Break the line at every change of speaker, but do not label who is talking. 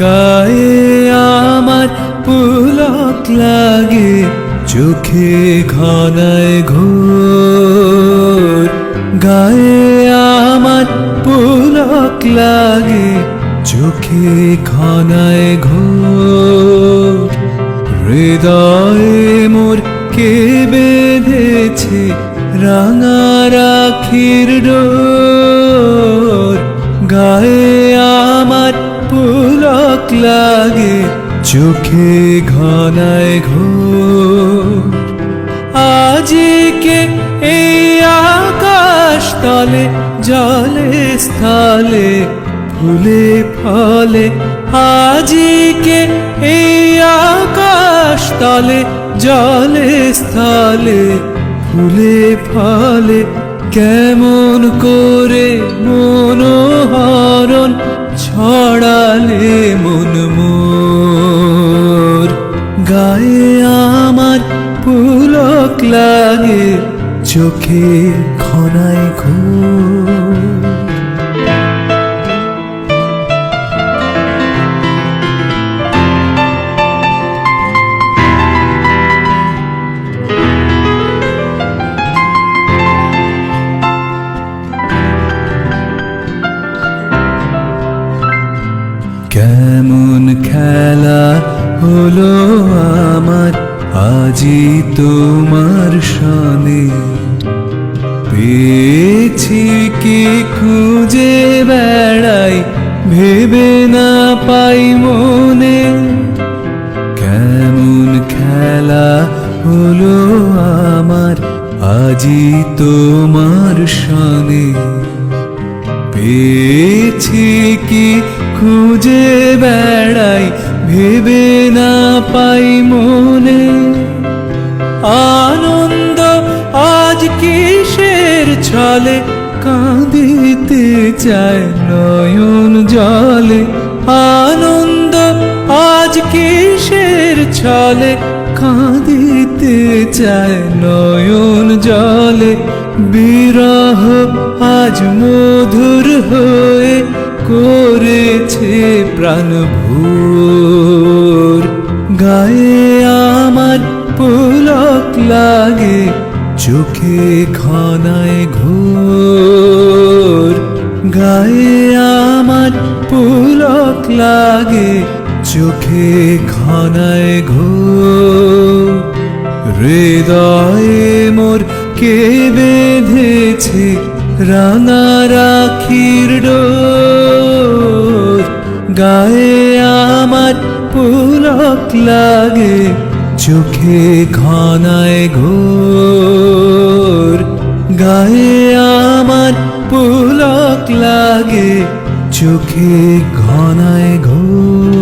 গায়ে আমার পুলক লাগে, চোখে ঘনায় ঘোর। গায়ে আমার পুলক লাগে, চোখে ঘনায় ঘোর। হৃদয়ে মোর কে বেঁধেছে রাঙা রাখির ডোর। গায়ে পুলক লাগে, চোখে ঘনায় ঘোর। আজকে এই আকাশ তলে, জলে, স্থলে, ফুলে, ফলে। আজকে এই আকাশ তলে, জলে, স্থলে, ফুলে, ফলে, কেমন করে মনোহরণ ছড়ালে মন মোর। গায়ে আমার পুলক লাগে চোখে ঘনায় ঘোর। কেমন খেলা হলো আমার? আজি তোমার সনে পেয়েছি কি খুঁজে বেড়াই, ভেবে না পাই মনে। কেমন খেলা হলো আমার? আজি তোমার সনে পেয়েছি কি খুঁজে বেড়াই ভেবে না পাই মনে। আনন্দ আজ কিসের ছলে? কাঁদিতে চায় নয়ন জলে। আনন্দ আজ কিসের ছলে? কাঁদিতে চায় নয়ন জলে। বিরহ আজ মধুর হয়ে করেছে প্রাণ ভোর। গায়ে আমার পুলক লাগে, চোখে খনায় ঘোর। গায়ে আমার পুলক লাগে, চোখে ঘনায় ঘোর। হৃদয়ে মোর কে বেঁধেছে রাঙা রাখির ডোর? গায়ে আমার পুলক লাগে, চোখে ঘনায় ঘোর। গায়ে আমার পুলক লাগে, চোখে ঘনায় ঘোর।